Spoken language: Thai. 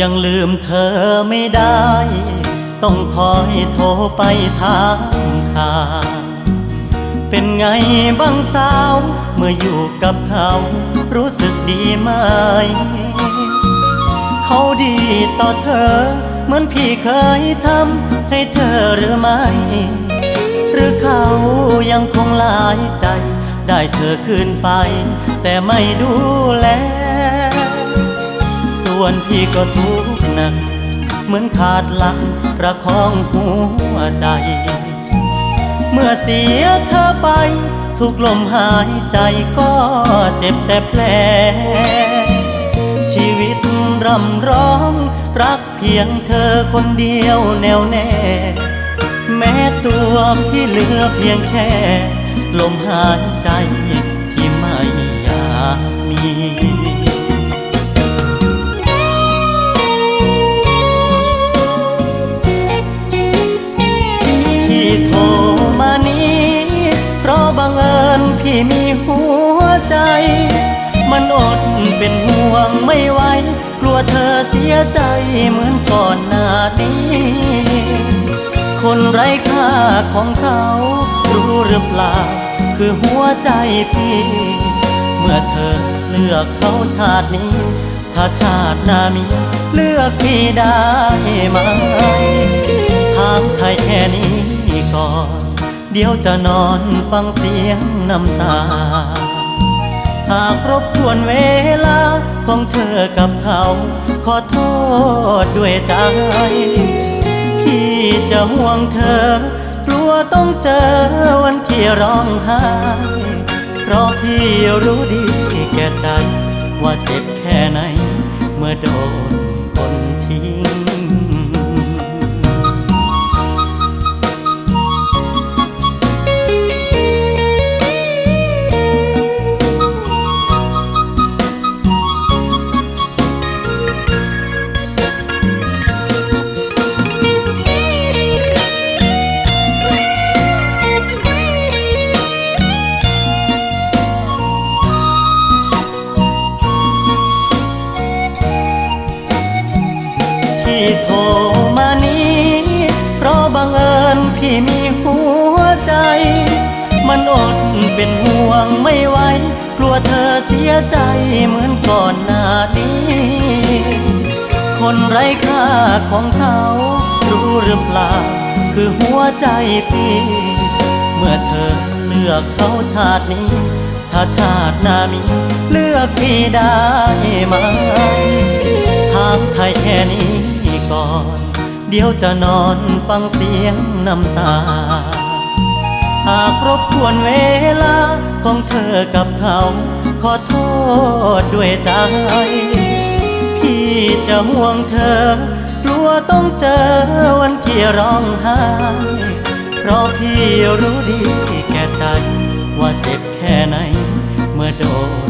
ยังลืมเธอไม่ได้ ต้องคอยโทรไปถามข่าวเป็นไงบ้างสาว เมื่ออยู่กับเขา รู้สึกดีไหม เขาดีต่อเธอ เหมือนพี่เคยทำให้เธอหรือไม่ หรือเขายังคงหลายใจ ได้เธอคืนไป แต่ไม่ดูแล ส่วนพี่ก็ทุกข์หนัก เหมือนขาดหลักประคองหัวใจ เมื่อเสียเธอไป ทุกลมหายใจก็เจ็บแต่แผล ชีวิตรำร้อง รักเพียงเธอคนเดียวแน่วแน่ แม้ตัวพี่เหลือเพียงแค่ ลมหายใจที่ไม่อยาก วงไม่ไหว กลัวเธอเสียใจเหมือนก่อนหน้านี้ คนไร้ค่าของเขารู้หรือเปล่า คือหัวใจพี่ เมื่อเธอเลือกเขาชาตินี้ ถ้าชาติหน้ามีเลือกพี่ได้ไหมถามไทยแค่นี้ก่อน เดี๋ยวจะนอนฟังเสียงน้ำตา หากรบกวนเวลาของเธอกับเขา ขอโทษด้วยใจ พี่จะห่วงเธอ กลัวต้องเจอวันที่ร้องไห้ เพราะพี่รู้ดีแก่ใจ ว่าเจ็บแค่ไหน เมื่อโดนคนทิ้ง ที่โทรมานี้ เพราะบังเอิญพี่มีหัวใจ มันอดเป็นห่วงไม่ไหว กลัวเธอเสียใจเหมือนก่อนหน้านี้ คนไร้ค่าของเขารู้หรือเปล่า คือหัวใจพี่ เมื่อเธอเลือกเขาชาตินี้ ถ้าชาติหน้ามีเลือกพี่ได้ไหมถามไทยแค่นี้ ก่อน เดี๋ยวจะนอนฟังเสียงน้ำตา หากรบกวนเวลาของเธอกับเขา ขอโทษด้วยใจ พี่จะห่วงเธอ กลัวต้องเจอวันที่ร้องไห้เพราะพี่รู้ดีแก่ใจว่าเจ็บแค่ไหน เมื่อโดน